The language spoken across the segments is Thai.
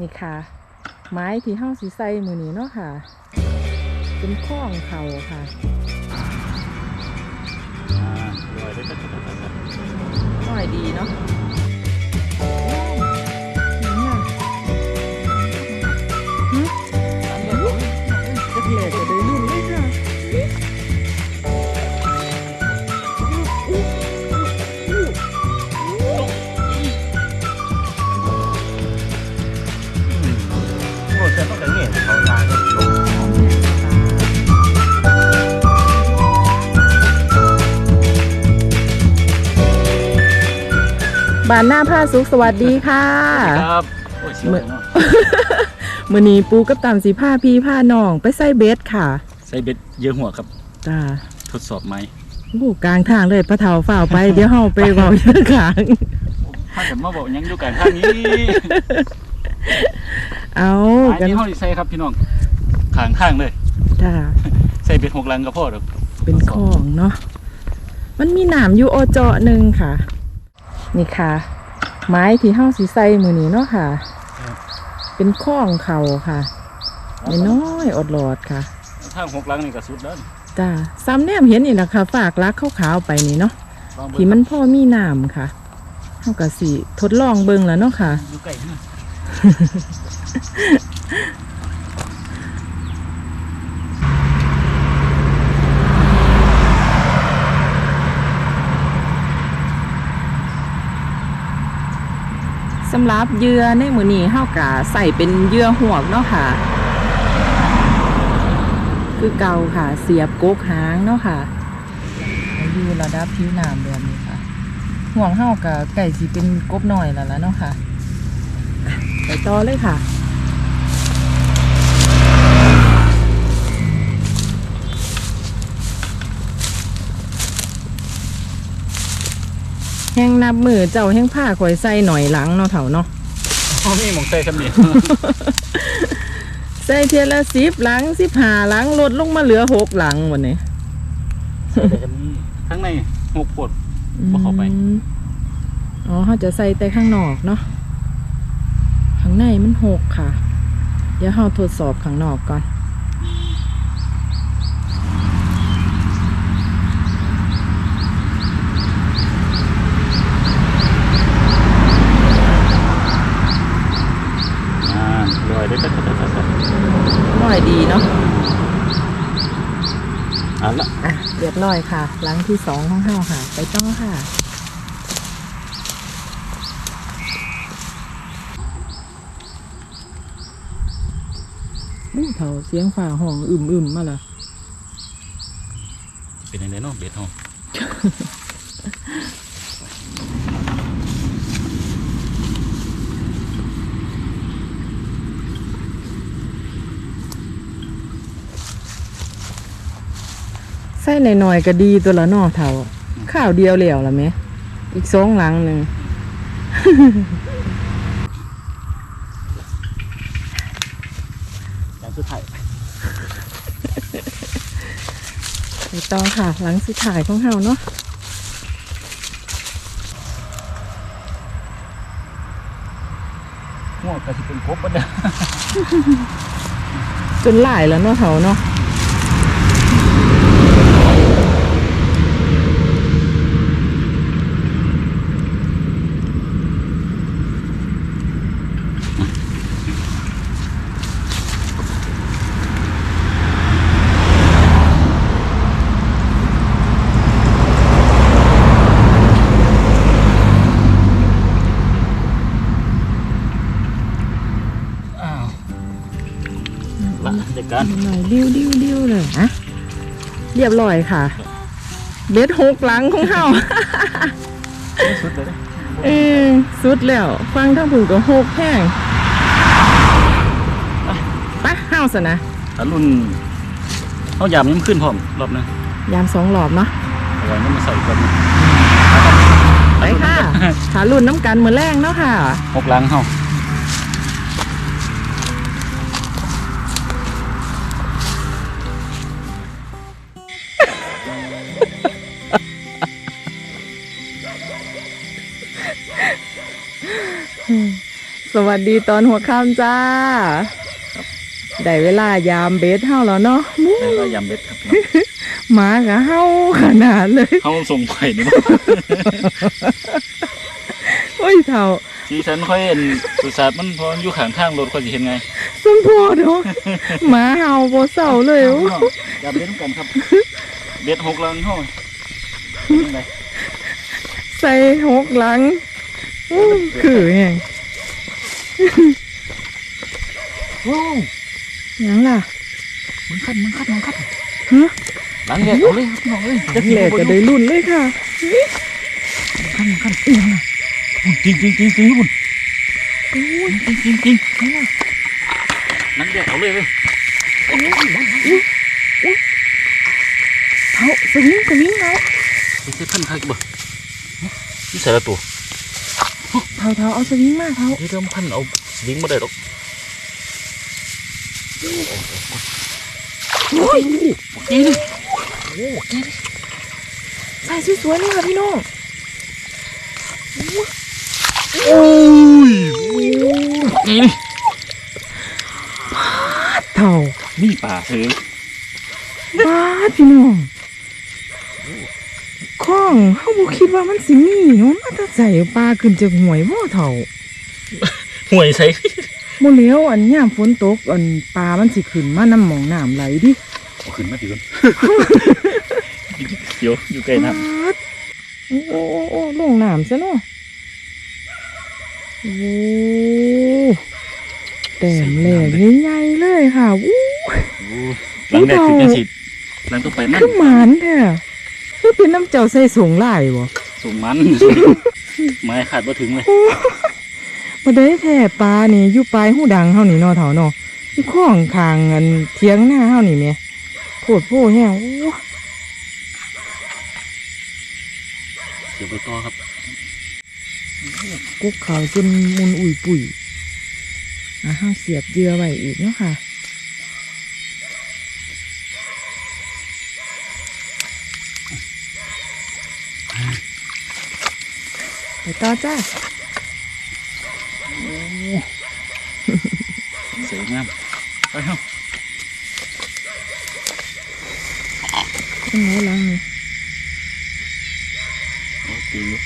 นี่ค่ะ ไม้ที่เฮาสิใส่มือนี้เนาะค่ะ เป็นข้องเขาค่ะอ่าลอยได้ก็จะตัดตัดหน่อยดีเนาะ บ้านหน้าผ้าสุขสวัสดีค่ะ ครับโอ้ยเสียวเนาะมือนี้ปูกับตามสีผ้าพี่ผ้าน้องไปใส่เบสค่ะใส่เบ็ดเยอะหัวครับ จ้าทดสอบไหมโอ้กลางทางเลยปะเถาฝ่าวไป เดี๋ยวเฮาไปเบาเยอะขางถ้าจะมาบอกยังอยู่กันข้างนี้เอาอักันนนี้ห้องใส่ครับพี่น้องข้างข้างๆเลยจ้าใส่เบ็ดหกลังก็พอดอกเป็นของเนาะมันมีหนามอยู่โอเจาะหนึ่งค่ะ นี่ค่ะ ไม้ที่เฮาสิใส่มือนี้เนาะค่ะ เป็นข้องเขาค่ะน้อยๆอดหลอดค่ะทางหกลังนี่ก็สุดแล้วจ้าซ้ำแนมเห็นนี่แหละค่ะฝากลักขาวๆไปนี่เนาะลองเบิ่งที่มันพ่อมีหนามค่ะเฮาก็สิทดลองเบิ่งแล้วเนาะค่ะ อยู่ใกล้นะ สำหรับเหยื่อในมือนี้เฮากะใส่เป็นเหยื่อหวกเนาะค่ะ คือเก่าค่ะ เสียบกกหางเนาะค่ะอยู่ระดับผิวน้ำแบบนี้ค่ะห่วงเฮากะไก่สิเป็นกบหน่อยแล้วล่ะเนาะค่ะอะ ไปต่อเลยค่ะ แห้งนับมือเจ้าแห้งผ้าข่อยใส่หน่อยหลังเนาะเถ่าเนาะพ่อมีหมองใส่สำเนียงใส่เทียละสิบหลังสิบห้าหลังลดลงมาเหลือหกหลังวันนี้ใส่แต่สำเนียงข้างในหกปวดบ่เข้าไปอืมอ๋อเขาจะใส่แต่ข้างนอกเนาะข้างในมันหกค่ะ เดี๋ยวเราทดสอบข้างนอกก่อน อ่าลอยได้ก็จะตัดตัดตัด หน่อยดีเนาะ อะละ อะเร้อยค่ะ หลังที่สองของเฮาค่ะ ไปต่อค่ะอู้เถาเสียงฝ่าห้องอึมอึมๆมาละเป็นยังไงเนาะเบ็ดห้อง ส่หน่อยๆก็ดีตัวละเนอเถาข้าวเดียวเหลียวละไหมอีกสองหลังหนึ่งอย่างสุดท้ายไปต่อค่ะหลังสุดท้ายของเฮาเนาะหัวก็สิเป็นกบบ่ได้จนหลายแล้วเนาะเถาเนาะ เรียบร้อยค่ะ เบ็ดหกหลังของเฮาสุดเลยนะเออสุดแล้ว ฟังทั้งผุนก็หกแห้งไปะเฮาสนะถ้ารุ่นเอายามยังขึ้นพร้อมรอบนึงยามสองหลอบเนาะเอาไว้ยังมาใส่อีกรอบนึงไปค่ะขารุ่นน้ำกันมือแรงเนาะค่ะหกลังเฮา สวัสดีตอนหัวค่ำจ้า ได้เวลายามเบสเฮาแล้วเนาะมูได้ว่ายำเบ็ดครับหมากะเฮาขนาดเลยเขาส่งไข่นี่บ่โอ้ยเท่าที่ฉันค่อยเห็นสุสานมันพออยู่ข้างทางรถค่อยสิเห็นไงสมโพอเนาะหมาเฮาบ่เศร้าเลยโอ้ยำเบ็ดกันครับ เบ็ดหกแล้วเฮาเป็นไงใส่หกหลังอู้คือแฮง ว้าวหยังล่ะมันคัดมันคัดมันคัดฮะหลังแรกเอาเลยครับพี่น้องเอ้ยแหลกก็ได้รุ่นเลยค่ะคันคันอีหยังน่ะจริงจริงจริงจริงคุณจริงจริงจริงหลังแรกเอาเลยเลยเท่าสวิงสวิงเนาะไปเช็ดขั้นคักบ่นี่ใส่ละตัว เท่าเท่าเอาสวิงมาเท่าเดี๋ยวเดี๋ยวพันเอายิงมาได้หรอกโอ้ยโอเคดิโอ้โอเคดิใส่สวยๆเลยค่ะพี่น้องโอ้ยโอเคดิเท่านี่ป่าเฉยบ้าดพี่น้อง ข้องเฮาบ่คิดว่ามันสิมีเนาะมาแตาใส่ปลาขึ้นจากห่วยบ่เท่าห่วยใส่ บ่แล้วอันยามฝนตกอันปลามันสิขึ้นมาน้ำหมองน้ำไหลดิเอาขึ้นมาสิคุณเดี๋ยวอยู่ใกล้น้บาดโอ้โอ้โอ้โอ้ลงน้ำซะเนาะโอ้แต้มแหลกใหญ่ๆเลยค่ะอู้ำหลังแรกคือจังสิหลังต้องไปนั่นคือหมานแท้ คือเป็นน้ำเจ้าใส่สงหลายบ่ส่งมัน ไม้ขาดมาถึงเลยบ่ได้แท้ปลานี่อยู่ปลายหูดังเฮานี่เนาะเฒ่าเนาะอยู่ข้องคางอันเถียงหน้าเฮานี่แหม่โพดโพแฮงโอ้เดี๋ยวไปต่อครับกุกเขาจนมุนอุ่ยปุ๋ยอะเฮาเสียบเหยื่อไว้อีกเนาะค่ะ ไปต่อจ้าสวยงามไปเฮ้าขึ้นไหนลังนี่โอเคอยู่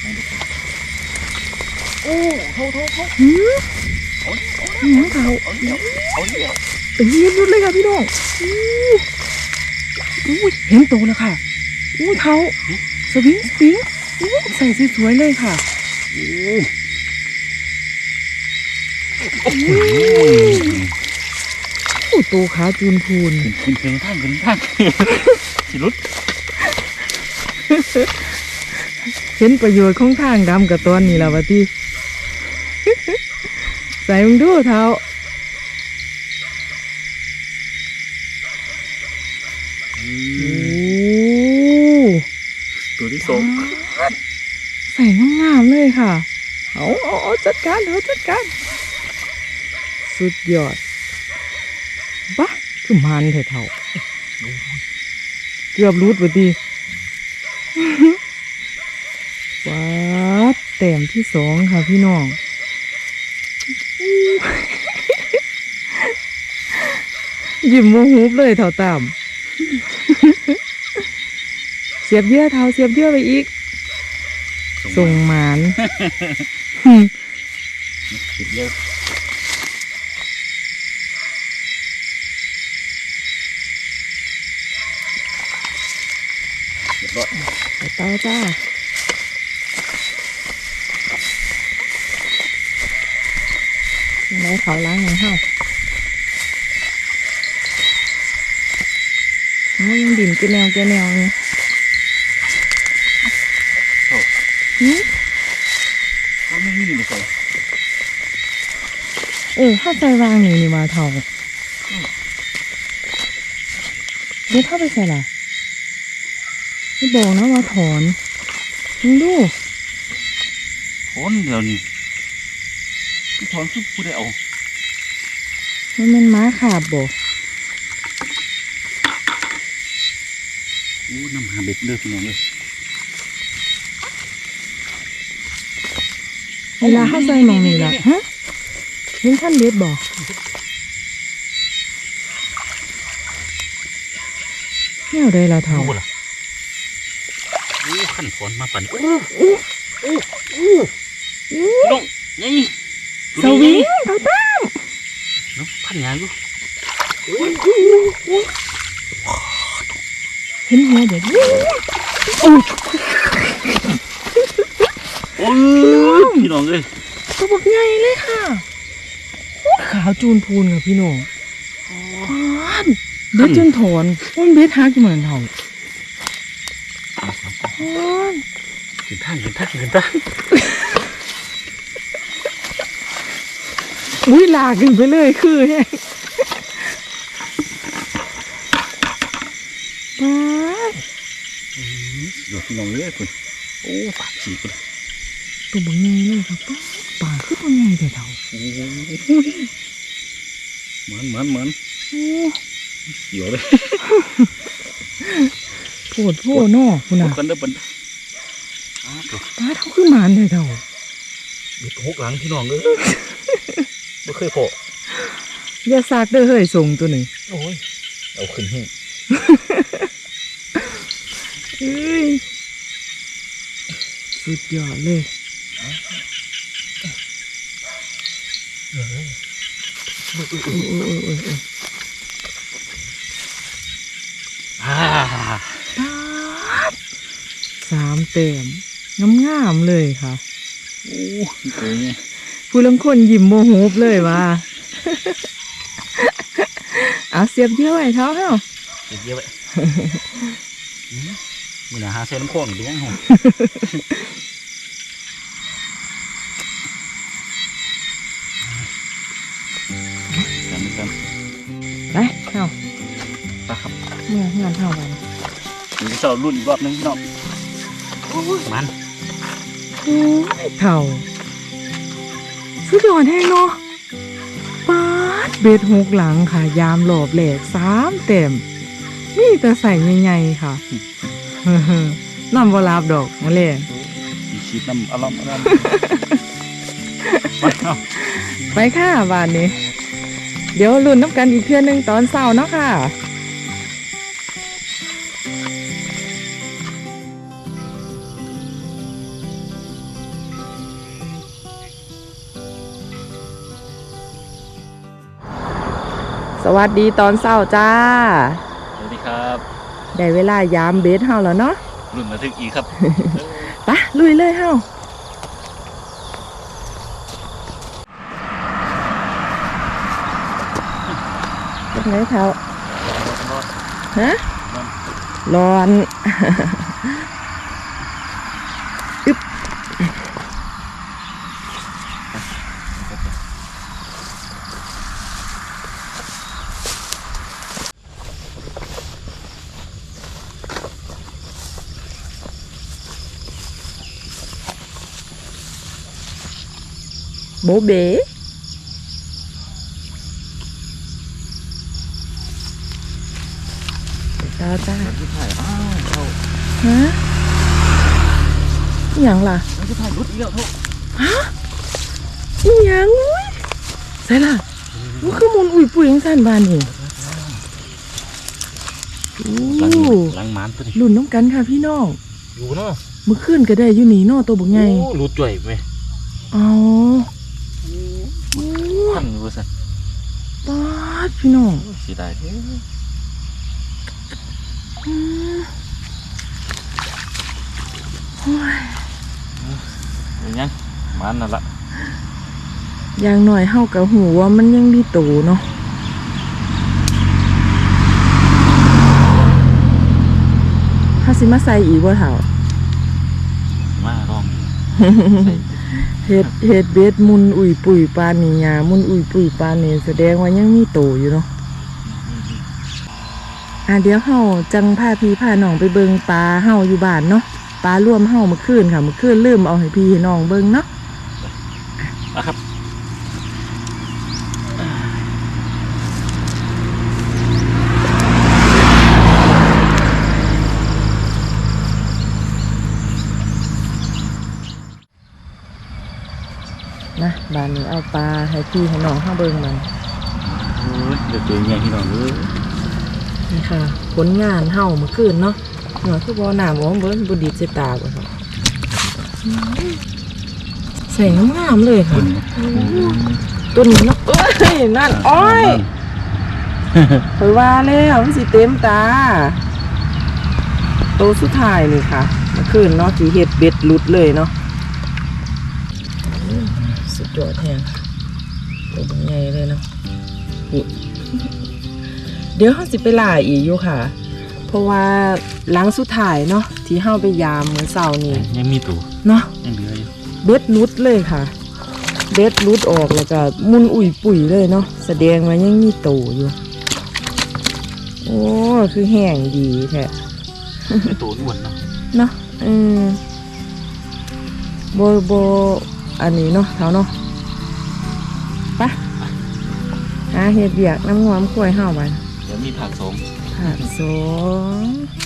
ไปดูกันโอ้เท่าเท่าเท่าหืมหืมเท่าเอาเดี๋ยวเอาเดี๋ยวเต็มยุดเลยค่ะพี่น้องอู้อู้เห็นโตแล้วค่ะอู้เท้าสวิงสวิงอู้ ใส่สวยๆเลยค่ะโอ้โหโอ้โตขาจูนพูนขึ้นขึ้นทางขึ้นทางสิรุดเห็นประโยชน์ของทางดำกับตอนนี้แล้ววะที่ใส่มึงดูเท้าโอ้ตัวที่สองามเลยค่ะ เอาเอาเอาจัดการเอาจัดการ สุดยอดบ้าคือมันเถอะเท่าเกือบรูดพอดีว้าดแต้มที่สองค่ะพี่น้องยิ้มโมหูเลยเท่าตาม เสียบเยื่อเท้าเสียบเยื่อไปอีก ส่งหมานติดเยอะเรียบร้อยไปต่อจ้าไหนเขาล้างหนังเฮาโอ้ยยังดิ่นแกแนวแกแนวนี่หืม ก็ไม่มีเลยใส่ เออเข้าใจวางอยู่นี่มาเท่าเดี๋ยวเข้าไปใส่ล่ะไม่บอกนะว่าถอนมึงดูคนเดียวนี่พี่ทอนซุปผู้ได้เอามันเป็นม้าขาบบ่โอ้น้ำหาเบ็ดเด้อพี่น้องเลยโอ้เวลาเข้าใส่หมองนี่ล่ะฮะ เห็นท่านเบ็ดบอกแนวใดล่ะเท่าดูล่ะโอ้ขั้นฝนมาปั่นโอ้โอ้โอ้น้องนี่สวิงเอาตาน้องพันยางอยู่เห็นหัวเด็กโอ้ยพี่น้องเอ้ยตัวบักใหญ่เลยค่ะ ขาวจูนพูนกับพี่น้องปานเบ็ดจนถอนมันเบ็ดฮักอยู่เหมือนเท่าปานขึ้นทางขึ้นทางขึ้นทางอุ้ยลากขึ้นไปเลยคือแฮงปานเดี๋ยวพี่น้องเอ้ยคุณโอ้ปากฉีกเลยตัวบักใหญ่เลยครับป้าปากคือตัวใหญ่แต่เท่าโอ้ย เหมือนเหมือนเหมือนโอ้เสียวเลยโผดโผนอคุณน่ะกันเด้อปันอ้าวตัวป้าเท่าคือหมานแต่เท่าเด็กหกหลังพี่น้องเอ้ยไม่เคยพออย่าซากเด้อเฮ้ยส่งตัวนี้โอ้ยเอาขึ้นหิ้งเอ้ยสุดยอดเลย โอ้ยโอ้ยโอ้ยโอ้ยโอ้ย อ่า สามเต็มงามๆเลยค่ะโอ้ยตัวนี้ผู้ลังคนยิ้มโมโหบเลยว่าเอาเสียบเยอะไว้เท้าเฮาเก็บเยอะไปอืมมือหนาหาเส้นน้ำข้นหรือยังหง เฮาไปครับเมื่องานเฮาวันเดี๋ยวจะรุ่นอีกรอบนึงพี่น้องโอ้ยมันโอ้ยเท่าสุดยอดแห้งเนาะปาดเบ็ดหกหลังค่ะ ยามหลอบแหลกสามเต็มนี่แต่ใส่ใหญ่ๆค่ะนอนบ่หลับดอกมาเลยสีชีดน้ำอารมณ์อารมณ์ไปเอาไปค่ะบ้านนี้ เดี๋ยวลุ้นน้ำกันอีกเทื่อหนึงตอนเช้าเนาะค่ะสวัสดีตอนเช้าจ้า สวัสดีครับ ได้เวลายามเบสเฮาแล้วเนาะรุ่นมาถึงอีกครับไปะลุยเลยเฮา เป็นไงเท้าฮะร้อนอึ๊บโบเบ๋ตาจ้า แล้วจะถ่ายอ้าวเอา ฮะอหย่าง ล่ะแล้วจะถ่ายรุดอีกแล้วเท่าอหย่างอุ้ยใส่ล่ะมันคือมุนอุ่ยปุ๋ยยังสั้นบานนี่โอ้หลังหลังหมันตัวนี้ลุ่นน้องกันค่ะพี่น้องอยู่เนาะเมื่อคืนก็ได้อยู่นี่เนอตัวบุกไงโอ้รู้จ่อยไหมเอาโอ้พันรู้สิปาดพี่น้องสีได้เด้ออืมโอ้ยเป็นยังมันนั่นละอย่างหน่อยเฮากับหูว่ามันยังดีโตเนาะถ้าสิมาใส่อีกว่าเถ่ามาลองใส่เฮ็ดเฮ็ดเบ็ดมุนอุ่ยปุ๋ยปานนี่ยามุนอุ่ยปุ๋ยปานนี่แสดงว่ายังมีโตอยู่เนาะอะเดี๋ยวเฮาจังพาพี่พาน้องไปเบิงปลาเฮาอยู่บ้านเนาะ ปลารวมเฮาเมื่อคืนค่ะเมื่อคืนลืมเอาให้พี่ให้น้องเบิงเนาะนะครับนี่เอาปลาให้พี่ให้น้องข้าเบิ่งมันโอ้ยเดี๋ยวเจอไงพี่น้องเอ้ยนี่ค่ะผลงานเฮาเมื่อคืนเนาะ หน่อยคือบ่น้ำบ่เบิ่งบ่ดีดใส่ตาบ่ครับใส่งามๆเลยค่ะตัวนี้เนาะเอ้ยนั่นอ้อยเผยว่าแล้วมันสิเต็มตาโตวสุดท้ายนี่ค่ะเมื่อคืนเนาะที่เฮ็ดเบ็ดหลุดเลยเนาะอืมสุดยอดแฮงตัวเป็นไงเลยเนาะอุ๊ยเดี๋ยวเขาสิไปล่าอีกอยู่ค่ะเพ ราะว่าหลังสุดท้ายเนาะที่เฮาไปยามมื้อเช้านี่ยังมีตัวเนาะยังเหลืออยู่เบ็ดหลุดเลยค่ะ เบ็ดหลุดออกแล้วก็มุนอุ่ยปุ๋ยเลยเนาะแสดงว่ายังมีโตอยู่ โอ้คือแห้งดีแท้มีตัวอ้วนเนาะเนาะอืมโบโบอันนี้เนาะเท้าเนาะไปะหาเห็ดเบียกน้ำงอมกล้วยเห่ามันเดี๋ยวมีผักสอ ง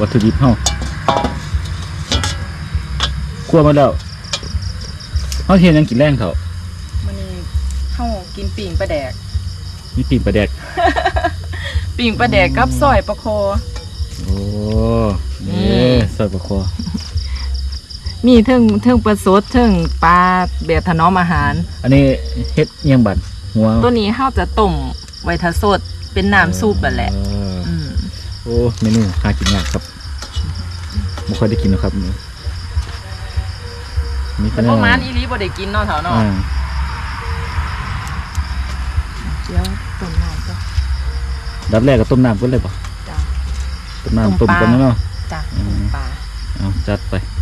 วัตถุดิบเฮาคั่วมาแล้วเฮาเฮ็ดหยังกินแรงเขามันนี้เข้ากินปิ่งปลาแดกมีปีกปลาแดก ปิ่งปลาแดกกับซอยปลาโค โอ้นี่ซอยปลาคอมีเทิงเทิงปลาสดเทิงปลาแบบถนอมอาหาร อันนี้เฮ็ดเอียงบันหัวตัวนี้เฮาจะต้มไว้ทะสดเป็นน้ำซุปนั่นแหละเอออืมโอ้เมนูหากินยากครับไม่ค่อยได้กินนะครับนี่มีมันประมาณอีหลีบ่ได้กินเนาะเถาเนาะอ่าเดี๋ยวต้มน้ำก็ ดับแรกก็ต้มน้ำก่อนเลยป่ะจ้ะต้มน้ำต้ต้มมปลา ก่อนเนาะ จ้ะอืมต้มปลา เอาจัดไปไป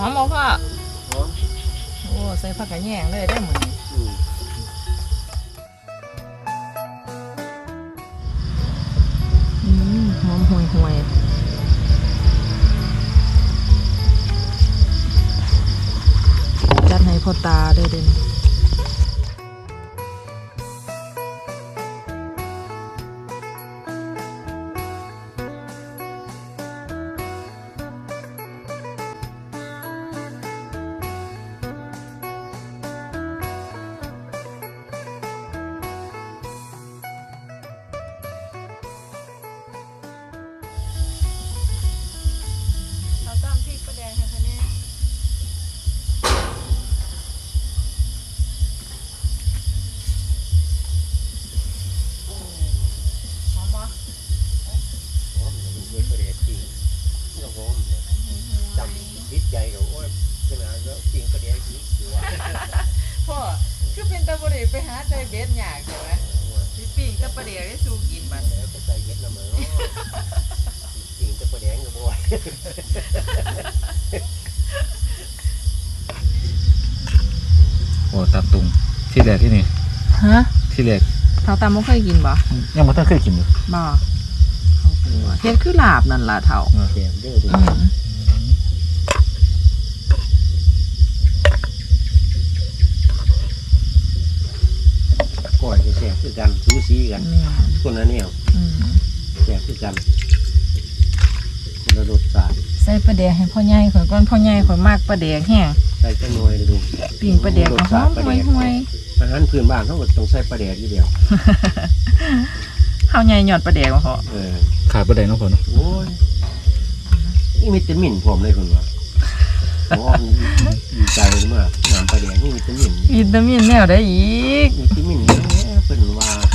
หอมเอกพ่ะหอมโอ้ใส่ผักกระแยงเลยได้เหมือนอืมหอมห่วยห่วยจัดให้พ่อตาเลยเด่น ใจกับโอ้ยขนาดก็จริงประเดี๋ยวจริงอยู่ว่าพ่อคือเป็นตะบริไปหาใจเบ็ดยากใช่ไหมสิปิ้งตะประเดี๋ยวได้สู้กินมันแล้วก็ใส่เย็ดละเมอจริงจะประเดี๋ยวกับบ่อยโอ้ตับตุงที่แรกที่นี่ฮะที่แรกเท่าตามบ่เคยกินบ่ยังไม่ทันเคยกินเลยบ่เขาเป็นว่าเฮ็ดคือลาบนั่นล่ะเท่าแซ่บเด้อดู อืม ก่อยจะ แซ่บคือกันซูซีกันแม่นคนละแนวอืมแซ่บคือกันคนละรสชาติใส่ปลาแดกให้พ่อใหญ่ข่อยก่อนพ่อใหญ่ข่อยมากปลาแดกแห้งใส่จังหน่อยเลยดูปิ้งปลาแดกก็หอมห่วยห่วยอาหารพื้นบ้านเขาก็ต้องใส่ปลาแดกอยู่เดียวๆข้าวใหญ่หยอดปลาแดกบ่พอเออขาดประเด็นน้องพ่อเนาะโอ้ยนี่มีแต่หมิ่นผมเลยคุณว่าโอ้ดีใจมากงานปลาแดกนี่มีแต่หมิ่นวิตามินแนวได้อีกมีที่มินนี่ เพิ่นว่า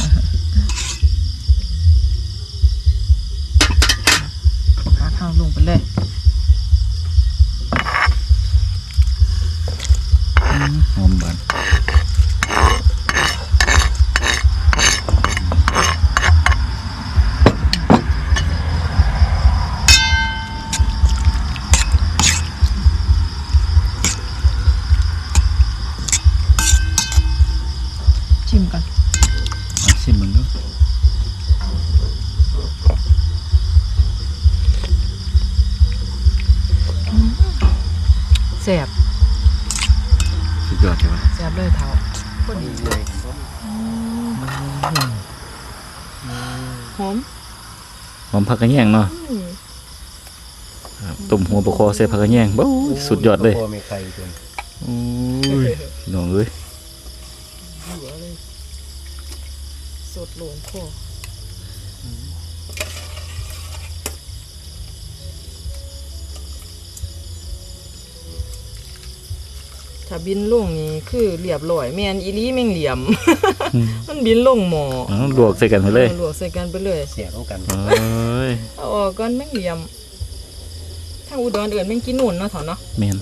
แซ่บสุดยอดใช่ไหมแซ่บเลยเท่าพอดีเลยหอมหอมผักกระแยงเนาะครับต้มหัวปลาคอใส่ผักกระแยงบ้าสุดยอดเลยพ่อไม่ใครจนโอ้ยน้องเอ้ยสดโหลนโค ถ้าบินลงนี่คือเรียบร้อยแม่นอีหลีแม่งเหลี่ยมอืมมันบินลงหมออ๋อลวกใส่กันไปเลยอาลวกใส่กันไปเลยเสียต้องกันโอ้ยเอาออกก่อนแม่งเหลี่ยมทางอุดรเอื่นแม่งกินนุ่นเนาะเถอะเนาะแมน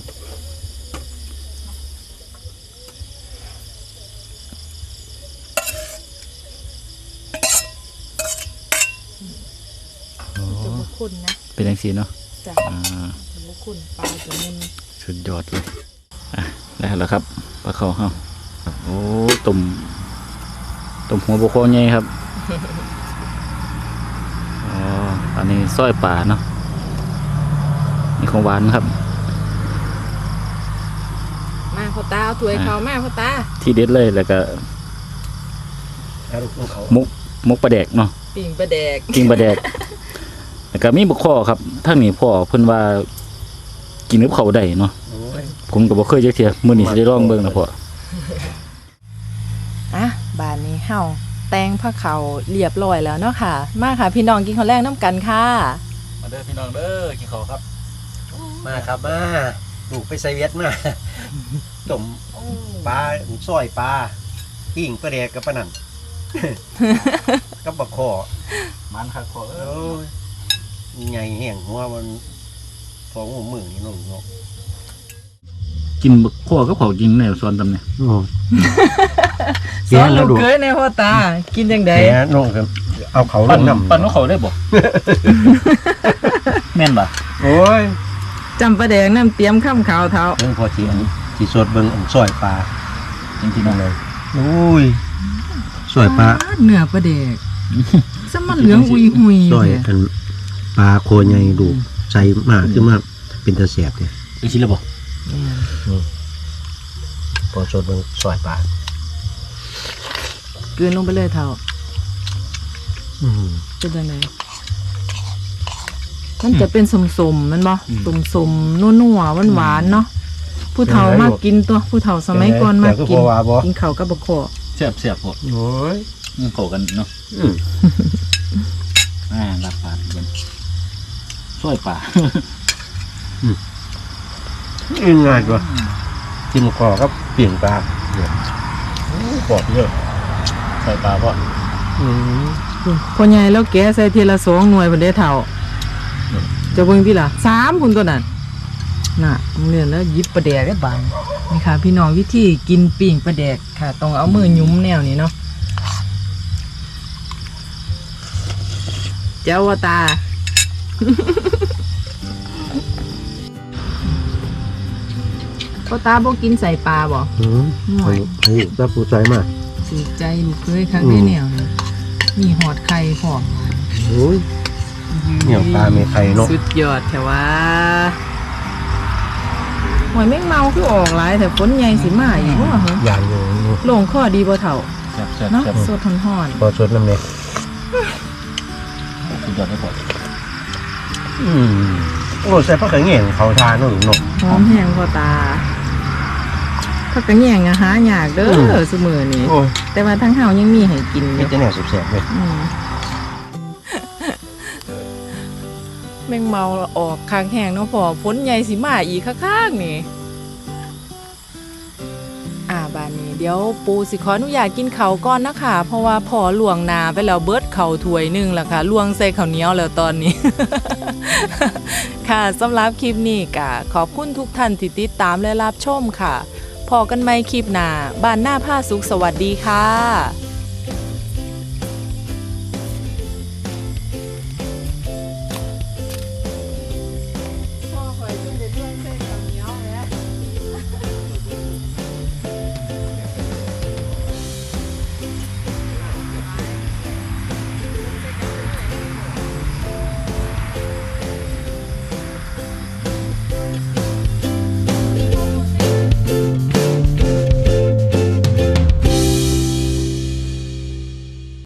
โอ้จะบุคุณนะเป็นจังสีเนาะจ้ะอ่าจะบุคุณปลาจะมุนสุดยอดเลยอะ ได้แล้วครับปลาเขาเฮาครับโอ้ตุ่มตุ่มหัวบกคอใหญ่ครับอ๋ออันนี้สร้อยป่าเนาะนี่ของหวานครับ มาพ่อตาเอาถ้วยเขามาพ่อตาที่เด็ดเลยแล้วก็แล้วลูกของเขามุกมุกปลาแดกเนาะปิ่งปลาแดกกินปลาแดกแล้วก็มีบุกคอครับทั้งนี้พ่อเพิ่นว่ากินกับเขาวได้เนาะโอ้ย ผมก็บ่เคยจักเที่ยมื้อนี้สิได้ลองเบิ่งนะพ่ออะบ้านนี้เฮาแต่งผ้าเขาวเรียบร้อยแล้วเนาะค่ะ มาค่ะ พี่น้องกินข้าวแรงน้ำกันค่ะ มาเด้อพี่น้องเด้อกินข้าวครับ มาครับมาลูกไปใส่เวียดมาต้มปลาซอยปลาปิ้งปลาแดกกับปลานั่นกับบักคอมันครับพ่อโอ้ยไงแห้งหัวมันฟองหัวมือนี่น้องเนาะ กินบุกคอกับเขากินแนวสอนตำเนี่ยโอ้ สอนลูกเคยในพ่อตา กินจังไดแกน้องครับเอาเขาลปั่นงน้ำปั่นกับเขาได้บ่ แม่นบ่โอ้ยจำปลาแดกน้ำเตรียมข้ามขาวเท้าเบิ่งพอทีอันนี้สีสดเบิ่งอันซอยปลาจริงๆเลยโอ้ยซอยปลาเนื้อปลาแดกสมันเหลืองอุยหุยซอยเลยอันปลาโคใหญ่ดูกใส่มากขึ้นมาเป็นตะแสบเนี่ยไอ้ชิ้นละบ่ พอสดเบิ่งซอยปลากลืนลงไปเลยเท่าอืมเป็นยังไงมันจะเป็นสมสมๆมันบ่สมสมๆนัวๆหวานๆเนาะผู้เฒ่ามากกินตัวผู้เฒ่าสมัยก่อนมากกินกินข้าวกับบะขอแซ่บแซ่บบ่โอ้ยมันเข้ากันเนาะอืมอ่าลาบปลาเพิ่นซอยปลา ง่ายกว่าจิ้มคอกับเปลี่ยนปลาเนี่ยปอดเยอะใส่ปลาพ่อพ่อใหญ่แล้วแกใส่ทีละสองหน่วยพุ่นเด้เฒ่าจะเบิ่งที่ล่ะสามพุ่นตัวนั้นน่ะเนี่ยแล้วยิบปลาแดกได้บานนี่ค่ะ พี่น้องวิธีกินปิ่งปลาแดกค่ะต้องเอามือยุ้มแนวนี้เนาะเจ้าวตา พ่อตาบ่กินใส่ปลาบ่อืมให้ให้รับผู้ใจมากสูใจลูกเคยครั้งได้แนวนี้มีหอดไข่พร้อมโอ้ยเนี่ยปลาเมไข่เนอะสุดยอดแถวว่าหอยแมงเมาคือออกหลายแต่ฝนใหญ่สิมาอีกว่าเหรออย่างอยู่ลงข้อดีบ่เถ่าแซ่บแซ่บเนาะแซ่บสดทอนหอนพอสดน้ำเนี่ยสุดยอดเลยพ่ออืมโอ้ใส่ผักกระเหงี่ยงเขาทานเนอะหนูเนกหอมแห้งพอตา ผักกระแยงอะหายากเด้อือมเสมอนี่โอ้ยแต่ว่าทั้งเฮายังมีให้กินอไม่ยู่จะแนวแสบๆเลยอืมแมงเมาออกคางแห้งเนาะพอฝนใหญ่สิมาอีกข้างๆนี่ อ่าบานนี้ เดี๋ยวปูสิขออนุญาตกินเขาวก่อนนะคะ เพราะว่าพอลวงนาไปแล้วเบิดเข่าวถ้วยหนึงแล้วค่ะลวงใส่ข้าวเหนียวแล้วตอนนี้ ค่ะสำหรับคลิปนี้ก็ขอบคุณทุกท่านที่ติดตามและรับชมค่ะ พอกันไหมคลิปหน้าบ้านหน้าผ้าสุขสวัสดีค่ะ